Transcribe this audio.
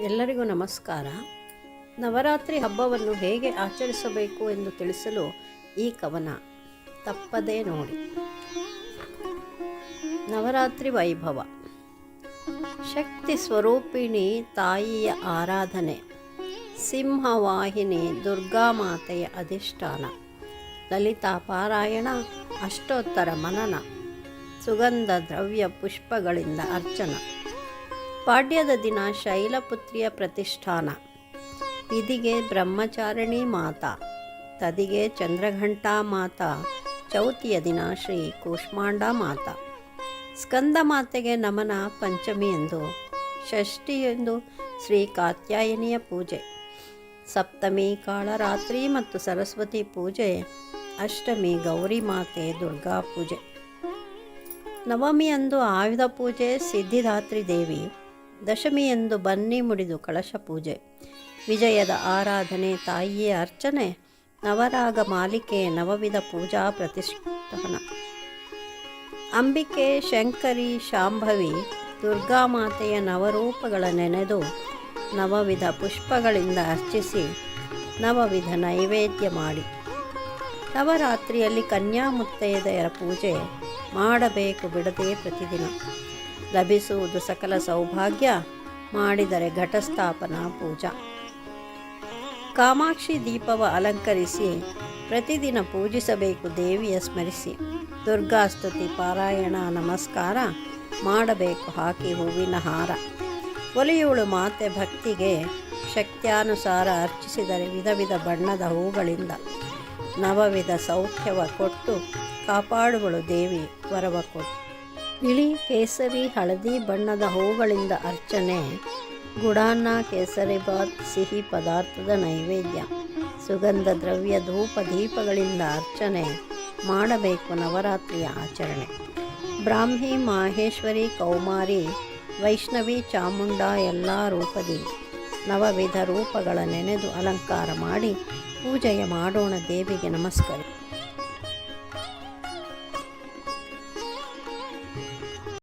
ಎಲ್ಲರಿಗೂ ನಮಸ್ಕಾರ. ನವರಾತ್ರಿ ಹಬ್ಬವನ್ನು ಹೇಗೆ ಆಚರಿಸಬೇಕು ಎಂದು ತಿಳಿಸಲು ಈ ಕವನ ತಪ್ಪದೇ ನೋಡಿ. ನವರಾತ್ರಿ ವೈಭವ. ಶಕ್ತಿ ಸ್ವರೂಪಿಣಿ ತಾಯಿಯ ಆರಾಧನೆ. ಸಿಂಹವಾಹಿನಿ ದುರ್ಗಾಮಾತೆಯ ಅಧಿಷ್ಠಾನ. ಲಲಿತಾ ಪಾರಾಯಣ, ಅಷ್ಟೋತ್ತರ ಮನನ. ಸುಗಂಧ ದ್ರವ್ಯ ಪುಷ್ಪಗಳಿಂದ ಅರ್ಚನ. ಪಾಡ್ಯದ ದಿನ ಶೈಲಪುತ್ರಿಯ ಪ್ರತಿಷ್ಠಾನ. ಇದಿಗೆ ಬ್ರಹ್ಮಚಾರಿಣಿ ಮಾತಾ, ತದಿಗೆ ಚಂದ್ರಘಂಟಾ ಮಾತಾ, ಚೌತಿಯ ದಿನ ಶ್ರೀ ಕೂಷ್ಮಾಂಡ ಮಾತಾ. ಸ್ಕಂದ ಮಾತೆಗೆ ನಮನ ಪಂಚಮಿ ಎಂದು, ಷಷ್ಠಿ ಎಂದು ಶ್ರೀ ಕಾತ್ಯಾಯನಿಯ ಪೂಜೆ. ಸಪ್ತಮಿ ಕಾಳರಾತ್ರಿ ಮತ್ತು ಸರಸ್ವತಿ ಪೂಜೆ, ಅಷ್ಟಮಿ ಗೌರಿ ಮಾತೆ ದುರ್ಗಾ ಪೂಜೆ. ನವಮಿಯಂದು ಆಯುಧ ಪೂಜೆ, ಸಿದ್ಧಿದಾತ್ರಿ ದೇವಿ ದಶಮಿಯಂದು ಬನ್ನಿ ಮುಡಿದು ಕಳಶ ಪೂಜೆ. ವಿಜಯದ ಆರಾಧನೆ, ತಾಯಿಯ ಅರ್ಚನೆ, ನವರಾಗ ಮಾಲಿಕೆ, ನವವಿಧ ಪೂಜಾ ಪ್ರತಿಷ್ಠಾನ. ಅಂಬಿಕೆ, ಶಂಕರಿ, ಶಾಂಭವಿ, ದುರ್ಗಾ ಮಾತೆಯ ನವರೂಪಗಳ ನೆನೆದು ನವವಿಧ ಪುಷ್ಪಗಳಿಂದ ಅರ್ಚಿಸಿ ನವವಿಧ ನೈವೇದ್ಯ ಮಾಡಿ. ನವರಾತ್ರಿಯಲ್ಲಿ ಕನ್ಯಾ ಮುತ್ತೈದೆಯರ ಪೂಜೆ ಮಾಡಬೇಕು ಬಿಡದೆ ಪ್ರತಿದಿನ. ಲಭಿಸುವುದು ಸಕಲ ಸೌಭಾಗ್ಯ, ಮಾಡಿದರೆ ಘಟಸ್ಥಾಪನಾ ಪೂಜಾ. ಕಾಮಾಕ್ಷಿ ದೀಪವ ಅಲಂಕರಿಸಿ, ಪ್ರತಿದಿನ ಪೂಜಿಸಬೇಕು ದೇವಿಯ ಸ್ಮರಿಸಿ. ದುರ್ಗಾಸ್ತುತಿ ಪಾರಾಯಣ ನಮಸ್ಕಾರ, ಮಾಡಬೇಕು ಹಾಕಿ ಹೂವಿನ ಹಾರ. ಒಲಿಯುಳು ಮಾತೆ ಭಕ್ತಿಗೆ ಶಕ್ತ್ಯಾನುಸಾರ ಅರ್ಚಿಸಿದರೆ ವಿಧ ವಿಧ ಬಣ್ಣದ ಹೂಗಳಿಂದ. ನವವಿಧ ಸೌಖ್ಯವ ಕೊಟ್ಟು ಕಾಪಾಡುವಳು ದೇವಿ ವರವ ಕೊಟ್ಟು. ಬಿಳಿ ಕೇಸರಿ ಹಳದಿ ಬಣ್ಣದ ಹೂಗಳಿಂದ ಅರ್ಚನೆ. ಗುಡಾನ್ನ ಕೇಸರಿಬಾತ್ ಸಿಹಿ ಪದಾರ್ಥದ ನೈವೇದ್ಯ. ಸುಗಂಧ ದ್ರವ್ಯ ಧೂಪ ದೀಪಗಳಿಂದ ಅರ್ಚನೆ ಮಾಡಬೇಕು ನವರಾತ್ರಿಯ ಆಚರಣೆ. ಬ್ರಾಹ್ಮಿ, ಮಾಹೇಶ್ವರಿ, ಕೌಮಾರಿ, ವೈಷ್ಣವಿ, ಚಾಮುಂಡ ಎಲ್ಲ ರೂಪದಿ ನವವಿಧ ರೂಪಗಳ ನೆನೆದು ಅಲಂಕಾರ ಮಾಡಿ ಪೂಜೆಯ ಮಾಡೋಣ ದೇವಿಗೆ ನಮಸ್ಕಾರ.